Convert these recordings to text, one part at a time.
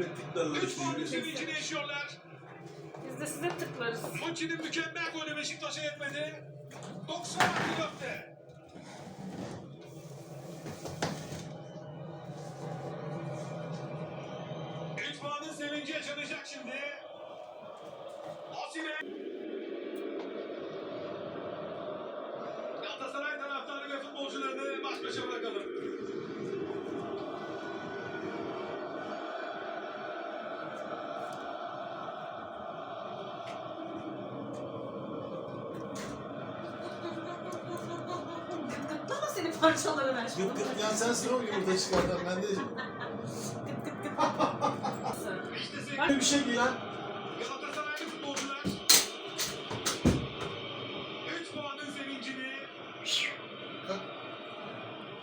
Böyle tıklarlar Üç işte. yürüyorsun. sevincini yaşıyorlar. Biz de size tıklarız. Muçi'nin mükemmel golü Beşiktaş'a yetmedi. 90 Pilot'te. Üç puanın sevinci yaşanacak şimdi. Osimhen. Seni parçaları ver. Gıt gıt yan sensin o yumurta çıkartan ben de. Gıt gıt gıt. Böyle bir şey giy lan. Galatasaraylı futbolcular 3 puanın sevincini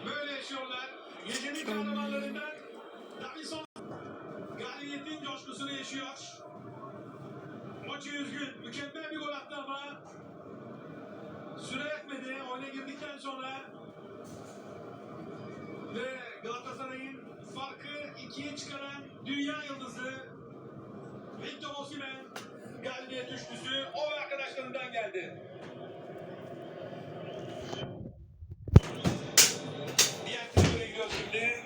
böyle yaşıyorlar. Gecenin kahramanlarından Davinson galibiyetin coşkusunu yaşıyor. Maçı üzgün. Mükemmel bir gol attı ama süre yetmedi. Oyuna girdikten sonra ikiye çıkaran dünya yıldızı Victor Osimhen galibiyet üçlüsü o ve arkadaşlarından geldi. Diğer tribüne gidiyoruz şimdi.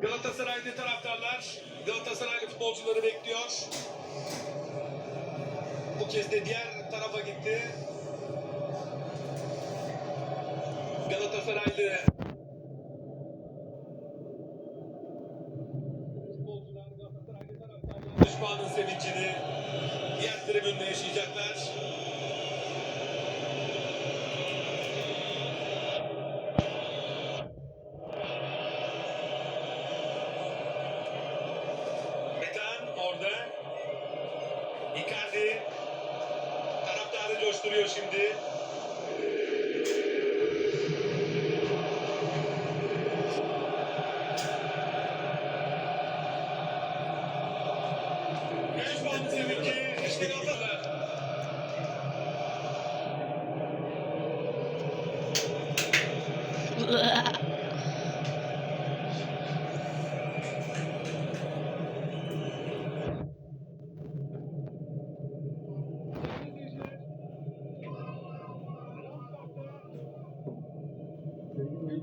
Galatasaraylı taraftarlar Galatasaraylı futbolcuları bekliyor. Bu kez de diğer tarafa gitti. Galatasaraylı düşmanın sevincini diğer tribünde yaşayacaklar. Metan orada. Icardi taraftarı coşturuyor şimdi. Beş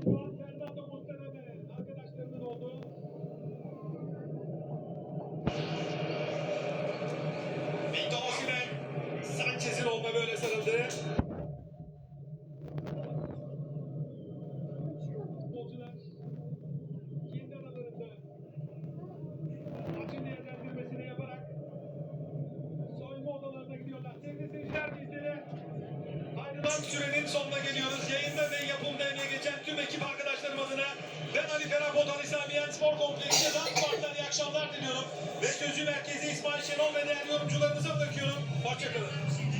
puan ayrılan sürenin sonuna geliyoruz. Yayında ve yapımda emeği geçen tüm ekip arkadaşlarım adına ben Ali Ferah Ali Samiyen Spor Kompleksi'ne Dance Park'tan iyi akşamlar diliyorum. Ve sözü merkeze İsmail Şenol ve değerli yorumcularınıza bırakıyorum. Hoşçakalın.